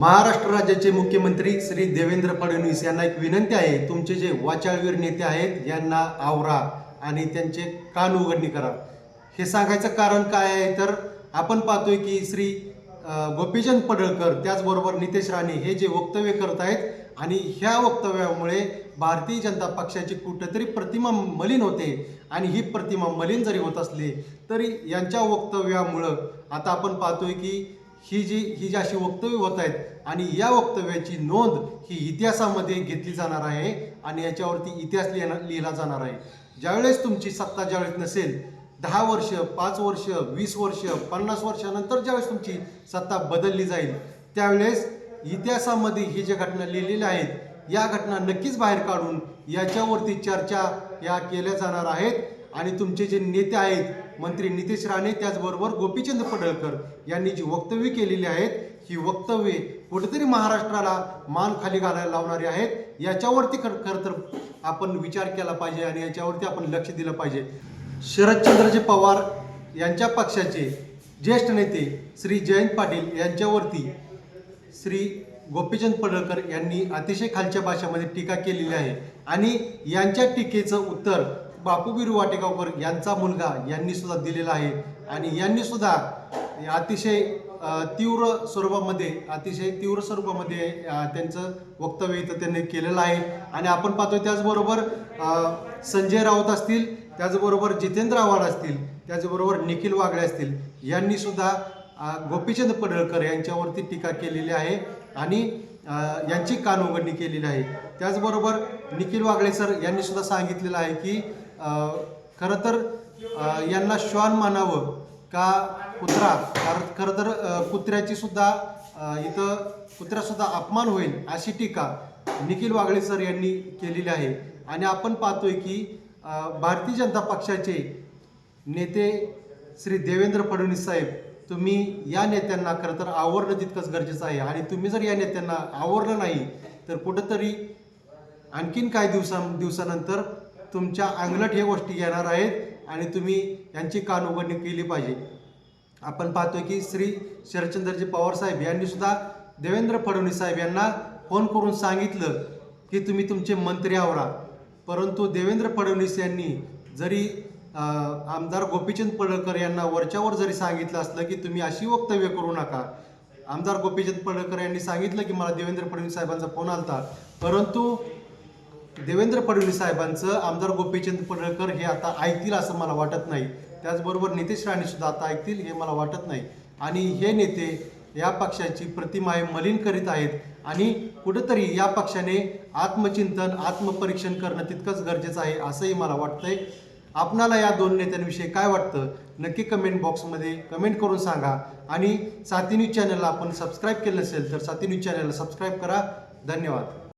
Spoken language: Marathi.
महाराष्ट्र राज्याचे मुख्यमंत्री श्री देवेंद्र फडणवीस यांना एक विनंती आहे तुमचे जे वाचाळवीर नेते आहेत यांना आवरा आणि त्यांचे कान उघडणी करा. हे सांगायचं कारण काय आहे तर आपण पाहतोय की श्री गोपीचंद पडळकर त्याचबरोबर नितेश राणे हे जे वक्तव्य करत आहेत आणि ह्या वक्तव्यामुळे भारतीय जनता पक्षाची कुठेतरी प्रतिमा मलिन होते आणि ही प्रतिमा मलिन जरी होत असली तरी यांच्या वक्तव्यामुळं आता आपण पाहतोय की ही जी ही जी अशी वक्तव्य होत आहेत आणि या वक्तव्याची नोंद ही इतिहासामध्ये घेतली जाणार आहे आणि याच्यावरती इतिहास लिहिला लिहिला जाणार आहे. ज्यावेळेस तुमची सत्ता ज्यावेळेस नसेल दहा वर्ष पाच वर्ष वीस वर्ष पन्नास वर्षानंतर ज्यावेळेस तुमची सत्ता बदलली जाईल त्यावेळेस इतिहासामध्ये ही ज्या घटना लिहिलेल्या आहेत या घटना नक्कीच बाहेर काढून याच्यावरती चर्चा या केल्या जाणार आहेत. आणि तुमचे जे नेते आहेत मंत्री नितेश राणे त्याचबरोबर गोपीचंद पडळकर यांनी जी वक्तव्य केलेली आहेत ही वक्तव्ये कुठेतरी महाराष्ट्राला मान खाली घालायला लावणारी आहेत याच्यावरती खर खरं तर आपण विचार केला पाहिजे आणि याच्यावरती आपण लक्ष दिलं पाहिजे. शरदचंद्रजी पवार यांच्या पक्षाचे ज्येष्ठ नेते श्री जयंत पाटील यांच्यावरती श्री गोपीचंद पडळकर यांनी अतिशय खालच्या भाषेमध्ये टीका केलेली आहे. आणि यांच्या टीकेचं उत्तर बापूबिरू वाटेगावकर यांचा मुलगा यांनी सुद्धा दिलेला आहे. आणि यांनी सुद्धा अतिशय तीव्र स्वरूपामध्ये अतिशय तीव्र स्वरूपामध्ये त्यांचं वक्तव्य इथं त्यांनी केलेलं आहे. आणि आपण पाहतो त्याचबरोबर संजय राऊत असतील त्याचबरोबर जितेंद्र आव्हाड असतील त्याचबरोबर निखिल वागळे असतील यांनी सुद्धा गोपीचंद पडळकर यांच्यावरती टीका केलेली आहे. आणि यांची कान उघडणी केलेली आहे. त्याचबरोबर निखिल वागळे सर यांनी सुद्धा सांगितलेलं आहे की खरं तर यांना श्वान मानावं का कुत्रा? कारण खरं तर कुत्र्याची सुद्धा इथं कुत्र्यासुद्धा अपमान होईल अशी टीका निखिल वागळे सर यांनी केलेली आहे. आणि आपण पाहतोय की भारतीय जनता पक्षाचे नेते श्री देवेंद्र फडणवीस साहेब तुम्ही या नेत्यांना खरं तर आवरणं तितकंच गरजेचं आहे. आणि तुम्ही जर या नेत्यांना आवरलं नाही तर कुठंतरी आणखीन काही दिवसा दिवसानंतर तुमच्या अंगलट हे गोष्टी येणार आहेत आणि तुम्ही यांची कान उघडणी केली पाहिजे. आपण पाहतोय की श्री शरदचंद्रजी पवार साहेब यांनी सुद्धा देवेंद्र फडणवीस साहेब यांना फोन करून सांगितलं की तुम्ही तुमचे मंत्री आवरा. परंतु देवेंद्र फडणवीस यांनी जरी आमदार गोपीचंद पडळकर यांना वरच्यावर जरी सांगितलं असलं की तुम्ही अशी वक्तव्य करू नका. आमदार गोपीचंद पडळकर यांनी सांगितलं की मला देवेंद्र फडणवीस साहेबांचा फोन आलता. परंतु देवेंद्र फडणवीस साहेबांचं आमदार गोपीचंद पडळकर हे आता ऐकतील असं मला वाटत नाही. त्याचबरोबर नितेश राणेसुद्धा आता ऐकतील हे मला वाटत नाही. आणि हे नेते या पक्षाची प्रतिमा हे मलिन करीत आहेत आणि कुठंतरी या पक्षाने आत्मचिंतन आत्मपरीक्षण करणं तितकंच गरजेचं आहे असंही मला वाटतंय. आपणाला या दोन नेत्यांविषयी काय वाटतं? नक्की कमेंट बॉक्समध्ये कमेंट करून सांगा. आणि साथी न्यूज चॅनलला आपण सबस्क्राईब केलं नसेल तर साथी न्यूज चॅनलला सबस्क्राईब करा. धन्यवाद.